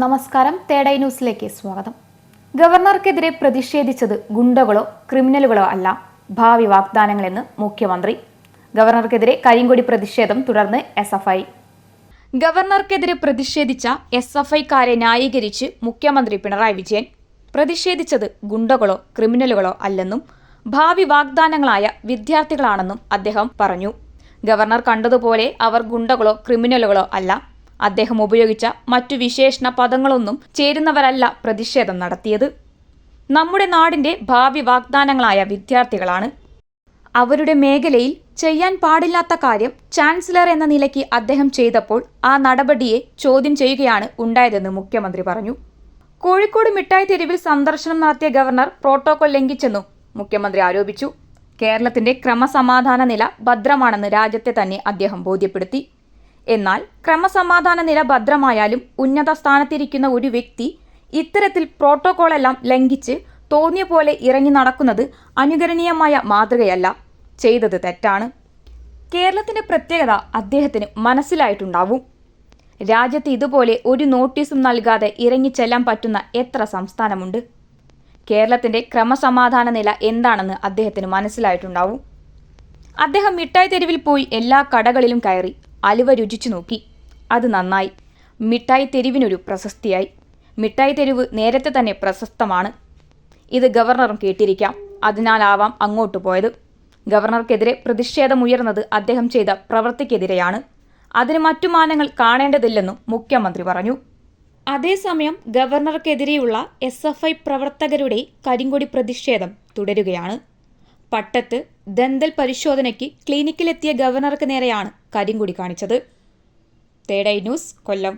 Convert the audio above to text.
നമസ്കാരം. തേടൈ ന്യൂസിലേക്ക് സ്വാഗതം. ഗവർണർക്കെതിരെ പ്രതിഷേധിച്ചത് ഗുണ്ടകളോ ക്രിമിനലുകളോ അല്ല. ഭാവി വാഗ്ദാനങ്ങളെന്ന് മുഖ്യമന്ത്രി. ഗവർണർക്കെതിരെ കരിങ്കൊടി പ്രതിഷേധം തുടർന്ന് എസ് എഫ് ഐ. ഗവർണർക്കെതിരെ പ്രതിഷേധിച്ച എസ് എഫ് ഐക്കാരെ ന്യായീകരിച്ച് മുഖ്യമന്ത്രി പിണറായി വിജയൻ. പ്രതിഷേധിച്ചത് ഗുണ്ടകളോ ക്രിമിനലുകളോ അല്ലെന്നും ഭാവി വാഗ്ദാനങ്ങളായ വിദ്യാർത്ഥികളാണെന്നും അദ്ദേഹം പറഞ്ഞു. ഗവർണർ കണ്ടതുപോലെ അവർ ഗുണ്ടകളോ ക്രിമിനലുകളോ അല്ല. അദ്ദേഹം ഉപയോഗിച്ച മറ്റു വിശേഷണ പദങ്ങളൊന്നും ചേരുന്നവരല്ല പ്രതിഷേധം നടത്തിയത്. നമ്മുടെ നാടിന്റെ ഭാവി വാഗ്ദാനങ്ങളായ വിദ്യാർത്ഥികളാണ്. അവരുടെ മേഖലയിൽ ചെയ്യാൻ പാടില്ലാത്ത കാര്യം ചാൻസലർ എന്ന നിലയ്ക്ക് അദ്ദേഹം ചെയ്തപ്പോൾ ആ നടപടിയെ ചോദ്യം ചെയ്യുകയാണ് ഉണ്ടായതെന്ന് മുഖ്യമന്ത്രി പറഞ്ഞു. കോഴിക്കോട് മിഠായി തെരുവിൽ സന്ദർശനം നടത്തിയ ഗവർണർ പ്രോട്ടോകോൾ ലംഘിച്ചെന്നും മുഖ്യമന്ത്രി ആരോപിച്ചു. കേരളത്തിന്റെ ക്രമസമാധാന നില ഭദ്രമാണെന്ന് രാജ്യത്തെ തന്നെ അദ്ദേഹം ബോധ്യപ്പെടുത്തി. എന്നാൽ ക്രമസമാധാന നില ഭദ്രമായാലും ഉന്നത സ്ഥാനത്തിരിക്കുന്ന ഒരു വ്യക്തി ഇത്തരത്തിൽ പ്രോട്ടോകോളെല്ലാം ലംഘിച്ച് തോന്നിയ പോലെ ഇറങ്ങി നടക്കുന്നത് അനുകരണീയമായ മാതൃകയല്ല. ചെയ്തത് തെറ്റാണ്. കേരളത്തിന്റെ പ്രത്യേകത അദ്ദേഹത്തിന് മനസ്സിലായിട്ടുണ്ടാവും. രാജ്യത്ത് ഇതുപോലെ ഒരു നോട്ടീസും നൽകാതെ ഇറങ്ങിച്ചെല്ലാൻ പറ്റുന്ന എത്ര സംസ്ഥാനമുണ്ട്? കേരളത്തിന്റെ ക്രമസമാധാന നില എന്താണെന്ന് അദ്ദേഹത്തിന് മനസ്സിലായിട്ടുണ്ടാവും. അദ്ദേഹം മിഠായി തെരുവിൽ പോയി എല്ലാ കടകളിലും കയറി. അലുവ രുചിച്ചു നോക്കി. അത് നന്നായി. മിഠായി തെരുവിനൊരു പ്രശസ്തിയായി. മിഠായി തെരുവ് നേരത്തെ തന്നെ പ്രശസ്തമാണ്. ഇത് ഗവർണറും കേട്ടിരിക്കാം. അതിനാലാവാം അങ്ങോട്ട് പോയത്. ഗവർണർക്കെതിരെ പ്രതിഷേധമുയർന്നത് അദ്ദേഹം ചെയ്ത പ്രവൃത്തിക്കെതിരെയാണ് അതിന് മറ്റു മാനങ്ങൾ കാണേണ്ടതില്ലെന്നും മുഖ്യമന്ത്രി പറഞ്ഞു. അതേസമയം ഗവർണർക്കെതിരെയുള്ള എസ് എഫ് ഐ പ്രവർത്തകരുടെ കരിങ്കൊടി പ്രതിഷേധം തുടരുകയാണ്. പട്ടത്ത് ദന്തൽ പരിശോധനയ്ക്ക് ക്ലിനിക്കിലെത്തിയ ഗവർണർക്ക് നേരെയാണ് കരിങ്കൊടി കാണിച്ചത്. തേടൈ ന്യൂസ് കൊല്ലം.